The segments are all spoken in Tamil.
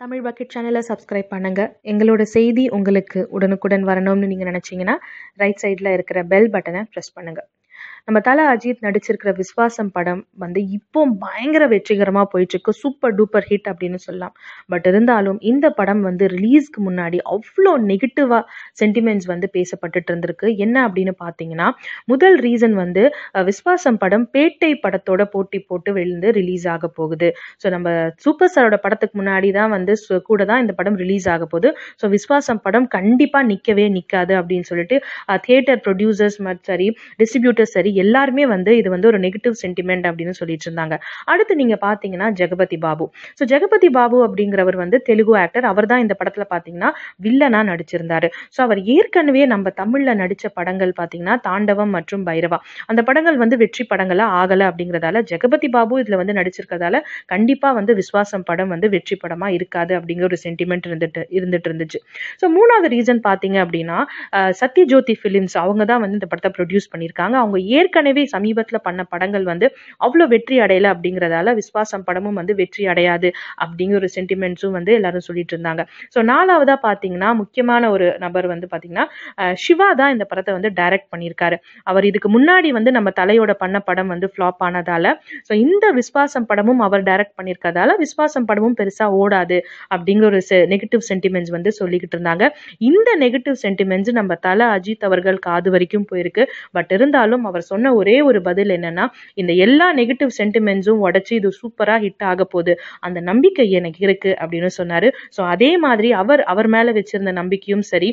தமிழ் பக்கெட் சேனலை சப்ஸ்கிரைப் பண்ணுங்கள் எங்களோட செய்தி உங்களுக்கு உடனுக்குடன் வரணும்னு நீங்கள் நினச்சிங்கன்னா ரைட் சைடில் இருக்கிற பெல் பட்டனை ப்ரெஸ் பண்ணுங்கள் நம்ம தலை அஜித் நடிச்சிருக்கிற விஸ்வாசம் படம் வந்து இப்போ பயங்கர வெற்றிகரமாக போயிட்டுருக்கு. சூப்பர் டூப்பர் ஹிட் அப்படின்னு சொல்லலாம். பட் இருந்தாலும் இந்த படம் வந்து ரிலீஸ்க்கு முன்னாடி அவ்வளோ நெகட்டிவாக சென்டிமெண்ட்ஸ் வந்து பேசப்பட்டுட்டு இருந்திருக்கு. என்ன அப்படின்னு பார்த்தீங்கன்னா முதல் ரீசன் வந்து விஸ்வாசம் படம் பேட்டை படத்தோட போட்டி போட்டு விழுந்து ரிலீஸ் ஆக போகுது. ஸோ நம்ம சூப்பர் ஸ்டாரோட படத்துக்கு முன்னாடி தான் வந்து கூட தான் இந்த படம் ரிலீஸ் ஆக போகுது. ஸோ விஸ்வாசம் படம் கண்டிப்பாக நிற்கவே நிற்காது அப்படின்னு சொல்லிட்டு தியேட்டர் ப்ரொடியூசர்ஸ் சரி டிஸ்ட்ரிபியூட்டர்ஸ் சரி எல்லாருமே வந்து இது வந்து ஒரு நெகட்டிவ் சென்டிமெண்ட் அப்படின்னு சொல்லிட்டு இருந்தாங்க. அடுத்து நீங்கள் பார்த்தீங்கன்னா ஜெகபதி பாபு. ஸோ ஜெகபதி பாபு அப்படிங்கிறவர் வந்து தெலுங்கு ஆக்டர் அவர் தான் இந்த படத்தில் பார்த்தீங்கன்னா வில்லனா நடிச்சிருந்தாரு. ஸோ அவர் ஏற்கனவே நம்ம தமிழில் நடித்த படங்கள் பார்த்தீங்கன்னா தாண்டவம் மற்றும் பைரவா. அந்த படங்கள் வந்து வெற்றி படங்களாக ஆகலை அப்படிங்கிறதால ஜெகபதி பாபு இதில் வந்து நடிச்சிருக்கிறதால கண்டிப்பாக வந்து விஸ்வாசம் படம் வந்து வெற்றி படமாக இருக்காது அப்படிங்கிற ஒரு சென்டிமெண்ட் இருந்துட்டு இருந்துட்டு இருந்துச்சு. ஸோ மூணாவது ரீசன் பார்த்தீங்க அப்படின்னா சத்யஜோதி ஃபிலிம்ஸ் அவங்க தான் வந்து இந்த படத்தை ப்ரொடியூஸ் பண்ணியிருக்காங்க. அவங்க ஏற்கனவே சமீபத்தில் பண்ண படங்கள் வந்து அவ்வளோ வெற்றி அடையலை அப்படிங்கிறதால விஸ்வாசம் படமும் வந்து வெற்றி அடையாது அப்படிங்கிற ஒரு சென்டிமெண்ட்ஸும் வந்து எல்லாரும் சொல்லிட்டு இருந்தாங்க ஸோ நாலாவதாக பார்த்தீங்கன்னா முக்கியமான ஒரு நபர் வந்து பார்த்தீங்கன்னா சிவா தான் இந்த படத்தை வந்து டைரக்ட் பண்ணியிருக்காரு அவர் இதுக்கு முன்னாடி வந்து நம்ம தலையோட பண்ண படம் வந்து ஃப்ளாப் ஆனதால ஸோ இந்த விஸ்வாசம் படமும் அவர் டைரக்ட் பண்ணியிருக்கிறதால விஸ்வாசம் படமும் பெருசாக ஓடாது அப்படிங்கிற ஒரு நெகட்டிவ் சென்டிமெண்ட்ஸ் வந்து சொல்லிக்கிட்டு இருந்தாங்க. இந்த நெகட்டிவ் சென்டிமெண்ட்ஸ் நம்ம தலை அஜித் அவர்கள் காது வரைக்கும் போயிருக்கு. பட் இருந்தாலும் அவர் சொன்ன ஒரே ஒரு பதில் என்னன்னா இந்த எல்லா நெகட்டிவ் சென்டிமெண்ட்ஸும் உடச்சி இது சூப்பராக ஹிட் ஆக போகுது. அந்த நம்பிக்கை எனக்கு இருக்கு அப்படின்னு சொன்னாரு. ஸோ அதே மாதிரி அவர் அவர் மேலே வச்சிருந்த நம்பிக்கையும் சரி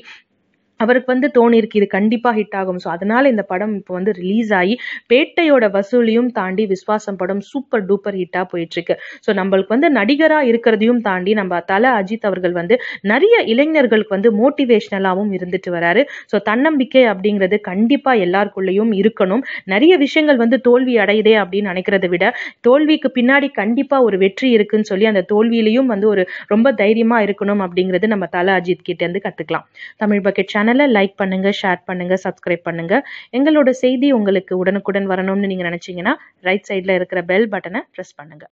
அவருக்கு வந்து தோணியிருக்கு இது கண்டிப்பாக ஹிட் ஆகும். ஸோ அதனால இந்த படம் இப்போ வந்து ரிலீஸ் ஆகி பேட்டையோட வசூலியும் தாண்டி விஸ்வாசம் படம் சூப்பர் டூப்பர் ஹிட்டாக போயிட்டுருக்கு. ஸோ நம்மளுக்கு வந்து நடிகராக இருக்கிறதையும் தாண்டி நம்ம தல அஜித் அவர்கள் வந்து நிறைய இளைஞர்களுக்கு வந்து மோட்டிவேஷ்னலாகவும் இருந்துட்டு வராரு. ஸோ தன்னம்பிக்கை அப்படிங்கிறது கண்டிப்பாக எல்லாருக்குள்ளேயும் இருக்கணும். நிறைய விஷயங்கள் வந்து தோல்வி அடையுதே அப்படின்னு நினைக்கிறத விட தோல்விக்கு பின்னாடி கண்டிப்பாக ஒரு வெற்றி இருக்குன்னு சொல்லி அந்த தோல்வியிலையும் வந்து ஒரு ரொம்ப தைரியமாக இருக்கணும் அப்படிங்கிறது நம்ம தல அஜித் கிட்டேருந்து கற்றுக்கலாம் தமிழ் பக்கெட் சேனல் லைக் பண்ணுங்க ஷேர் பண்ணுங்க சப்ஸ்கிரைப் பண்ணுங்க. எங்களோட செய்தி உங்களுக்கு உடனுக்குடன் வரணும்னு நீங்கள் நினச்சிங்கன்னா ரைட் சைடில் இருக்கிற பெல் பட்டனை ப்ரெஸ் பண்ணுங்க.